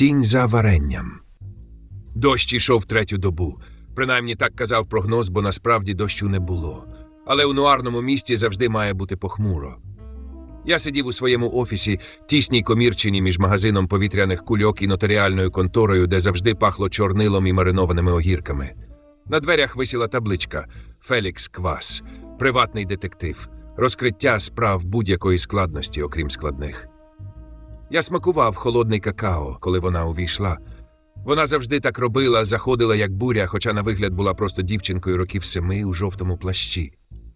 Тінь за варенням. Дощ ішов третю добу. Принаймні так казав прогноз, бо насправді дощу не було. Але у нуарному місті завжди має бути похмуро. Я сидів у своєму офісі, тісній комірчині між магазином повітряних кульок і нотаріальною конторою, де завжди пахло чорнилом і маринованими огірками. На дверях висіла табличка Фелікс Квас, приватний детектив, розкриття справ будь-якої складності, окрім складних. Я смакував холодний какао, коли вона увійшла. Вона завжди так робила, заходила як буря, хоча на вигляд була просто дівчинкою років семи у жовтому плащі.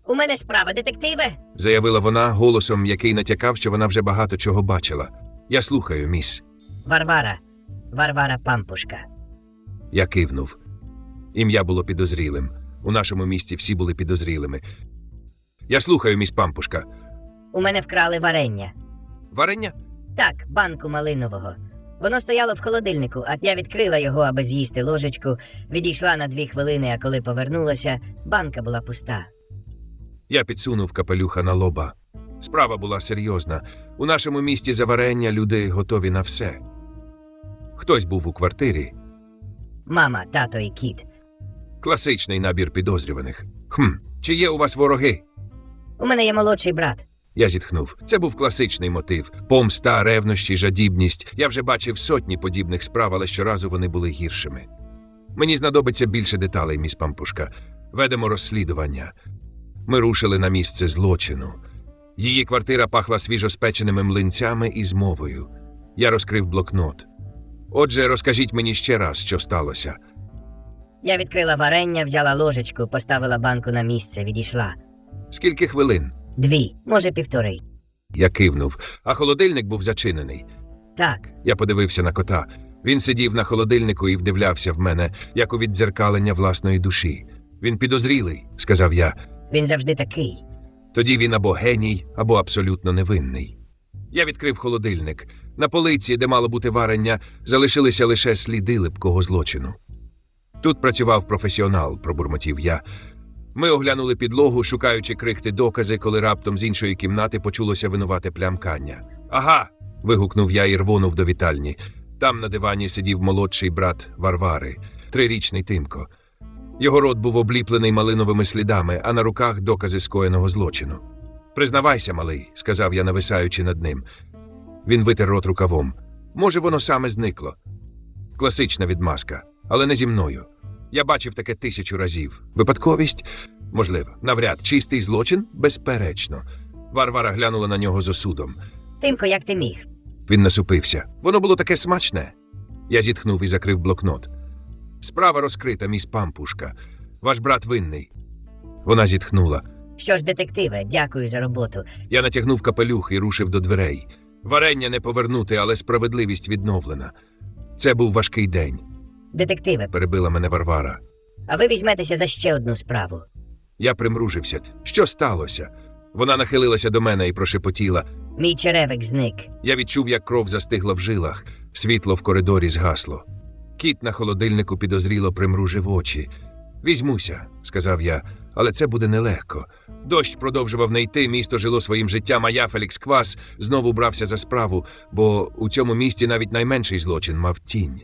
У мене справа, детективе. Заявила вона голосом, який натякав, що вона вже багато чого бачила. Я слухаю, міс. Варвара. Варвара Пампушка. Я кивнув. Ім'я було підозрілим. У нашому місті всі були підозрілими. Я слухаю, міс Пампушка. У мене вкрали варення. Варення? Так, банку малинового. Воно стояло в холодильнику, а я відкрила його, аби з'їсти ложечку, відійшла на дві хвилини, а коли повернулася, банка була пуста. Я підсунув капелюха на лоба. Справа була серйозна. У нашому місті за варення люди готові на все. Хтось був у квартирі. Мама, тато і кіт. Класичний набір підозрюваних. Хм, чи є у вас вороги? У мене є молодший брат. Я зітхнув. Це був класичний мотив: помста, ревнощі, жадібність. Я вже бачив сотні подібних справ, але щоразу вони були гіршими. Мені знадобиться більше деталей, міс Пампушка. Ведемо розслідування. Ми рушили на місце злочину. Її квартира пахла свіжоспеченими млинцями і змовою. Я розкрив блокнот. Отже, розкажіть мені ще раз, що сталося. Я відкрила варення, взяла ложечку, поставила банку на місце, відійшла. Скільки хвилин? Дві, може, півтори. Я кивнув, а холодильник був зачинений. Так, Я подивився на кота. Він сидів на холодильнику і вдивлявся в мене, як у віддзеркалення власної душі. Він підозрілий, сказав я. він завжди такий. Тоді він або геній, або абсолютно невинний. Я відкрив холодильник. На полиці, де мало бути варення, залишилися лише сліди липкого злочину. Тут працював професіонал, пробурмотів я. Ми оглянули підлогу, шукаючи крихти докази, коли раптом з іншої кімнати почулося винувате плямкання. Ага. вигукнув я і рвонув до вітальні. Там на дивані сидів молодший брат Варвари, трирічний Тимко. Його рот був обліплений малиновими слідами, а на руках докази скоєного злочину. Признавайся, малий, сказав я, нависаючи над ним. Він витер рот рукавом. Може, воно саме зникло. Класична відмазка, але не зі мною. Я бачив таке тисячу разів. Випадковість? Можливо, навряд, чистий злочин? Безперечно. Варвара глянула на нього з осудом. Тимко, як ти міг? Він насупився. Воно було таке смачне. Я зітхнув і закрив блокнот. Справа розкрита, міс Пампушка. Ваш брат винний. Вона зітхнула. Що ж, детективе, дякую за роботу. Я натягнув капелюх і рушив до дверей. Варення не повернути, але справедливість відновлена. Це був важкий день, Детективе, перебила мене Варвара. а ви візьметеся за ще одну справу. Я примружився. Що сталося? Вона нахилилася до мене і прошепотіла. Мій черевик зник. Я відчув, як кров застигла в жилах, світло в коридорі згасло. Кіт на холодильнику підозріло примружив очі. Візьмуся, сказав я, але це буде нелегко. Дощ продовжував не йти, місто жило своїм життям, а я, Фелікс Квас, знову брався за справу, бо у цьому місті навіть найменший злочин мав тінь.